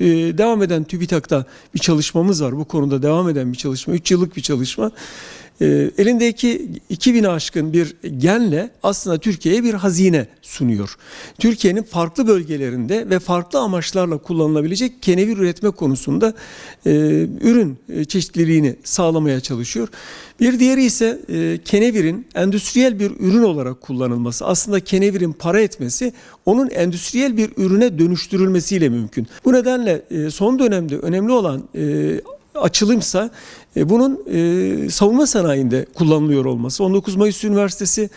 Ee, devam eden TÜBİTAK'ta bir çalışmamız var. Bu konuda devam eden bir çalışma. 3 yıllık bir çalışma. Ee, elindeki 2000 aşkın bir genle aslında Türkiye'ye bir hazine sunuyor. Türkiye'nin farklı bölgelerinde ve farklı amaçlarla kullanılabilecek kenevir üretme konusunda e, ürün e, çeşitliliğini sağlamaya çalışıyor. Bir diğeri ise e, kenevirin endüstriyel bir ürün olarak kullanılması. Aslında kenevirin para etmesi onun endüstriyel bir ürüne dönüştürülmesiyle mümkün. Bu nedenle son dönemde önemli olan açılımsa e, bunun e, savunma sanayinde kullanılıyor olması. 19 Mayıs Üniversitesi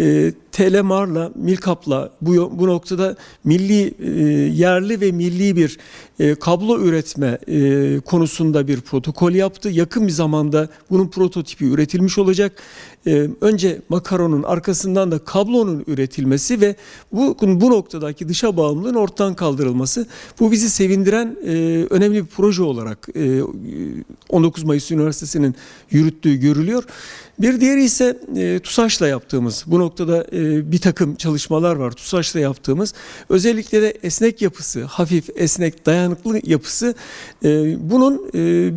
e, Telemar'la, Milkap'la bu, bu noktada milli, e, yerli ve milli bir e, kablo üretme e, konusunda bir protokol yaptı. Yakın bir zamanda bunun prototipi üretilmiş olacak. E, önce makaronun arkasından da kablonun üretilmesi ve bu, bu noktadaki dışa bağımlılığın ortadan kaldırılması. Bu bizi sevindiren e, önemli bir proje olarak e, 19 Mayıs Üniversitesi'nin yürüttüğü görülüyor. Bir diğeri ise e, TUSAŞ'la yaptığımız, bu noktada e, bir takım çalışmalar var TUSAŞ'la yaptığımız. Özellikle de esnek yapısı, hafif, esnek, dayanıklı yapısı e, bunun e,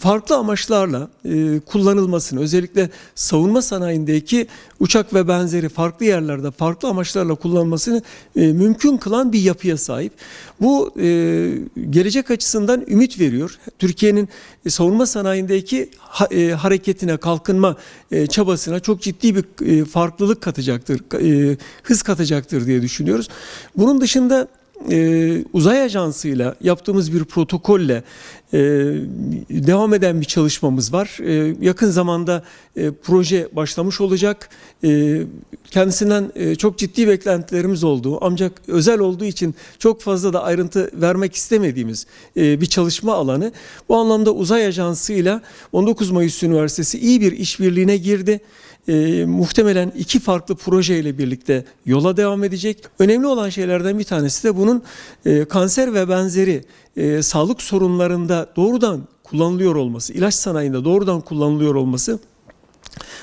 farklı amaçlarla e, kullanılmasını, özellikle savunma sanayindeki uçak ve benzeri farklı yerlerde farklı amaçlarla kullanılmasını e, mümkün kılan bir yapıya sahip. Bu e, gelecek açısından ümit veriyor. Türkiye'nin e, savunma sanayindeki ha, e, hareketine, kalkınma e, çabasına çok ciddi bir e, farklılık katacaktır, e, hız katacaktır diye düşünüyoruz. Bunun dışında e, uzay ajansıyla yaptığımız bir protokolle e, devam eden bir çalışmamız var. E, yakın zamanda e, proje başlamış olacak. E, kendisinden e, çok ciddi beklentilerimiz oldu. Ancak özel olduğu için çok fazla da ayrıntı vermek istemediğimiz e, bir çalışma alanı. Bu anlamda uzay ajansıyla 19 Mayıs Üniversitesi iyi bir işbirliğine girdi e, muhtemelen iki farklı projeyle birlikte yola devam edecek. Önemli olan şeylerden bir tanesi de bunun e, kanser ve benzeri e, sağlık sorunlarında doğrudan kullanılıyor olması, ilaç sanayinde doğrudan kullanılıyor olması.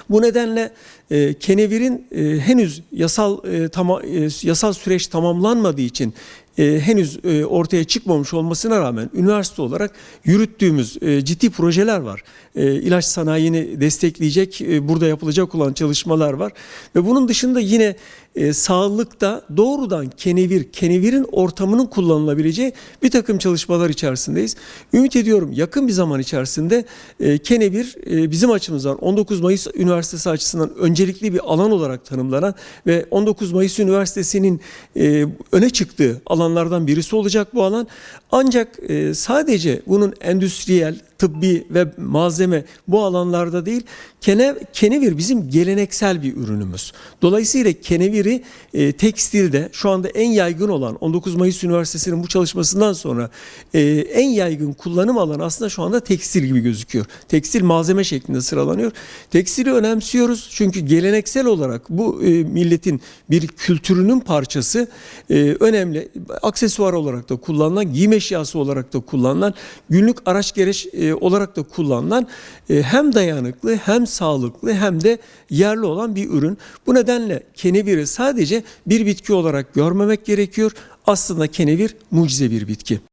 Bu nedenle e, kenevirin e, henüz yasal e, tama, e, yasal süreç tamamlanmadığı için e, henüz e, ortaya çıkmamış olmasına rağmen üniversite olarak yürüttüğümüz e, ciddi projeler var. E, ilaç sanayini destekleyecek e, burada yapılacak olan çalışmalar var ve bunun dışında yine e, sağlıkta doğrudan kenevir, kenevirin ortamının kullanılabileceği bir takım çalışmalar içerisindeyiz. Ümit ediyorum yakın bir zaman içerisinde e, kenevir e, bizim açımızdan 19 Mayıs Üniversitesi açısından öncelikli bir alan olarak tanımlanan ve 19 Mayıs Üniversitesi'nin e, öne çıktığı alanlardan birisi olacak bu alan. Ancak e, sadece bunun endüstriyel, tıbbi ve malzeme bu alanlarda değil, kene, kenevir bizim geleneksel bir ürünümüz. Dolayısıyla keneviri e, tekstilde şu anda en yaygın olan 19 Mayıs Üniversitesi'nin bu çalışmasından sonra e, en yaygın kullanım alanı aslında şu anda tekstil gibi gözüküyor. Tekstil malzeme şeklinde sıralanıyor. Tekstili önemsiyoruz çünkü geleneksel olarak bu e, milletin bir kültürünün parçası e, önemli. Aksesuar olarak da kullanılan, giyim eşyası olarak da kullanılan, günlük araç gereç e, olarak da kullanılan e, hem dayanıklı hem sağlıklı hem de yerli olan bir ürün. Bu nedenle keneviri sadece bir bitki olarak görmemek gerekiyor. Aslında kenevir mucize bir bitki.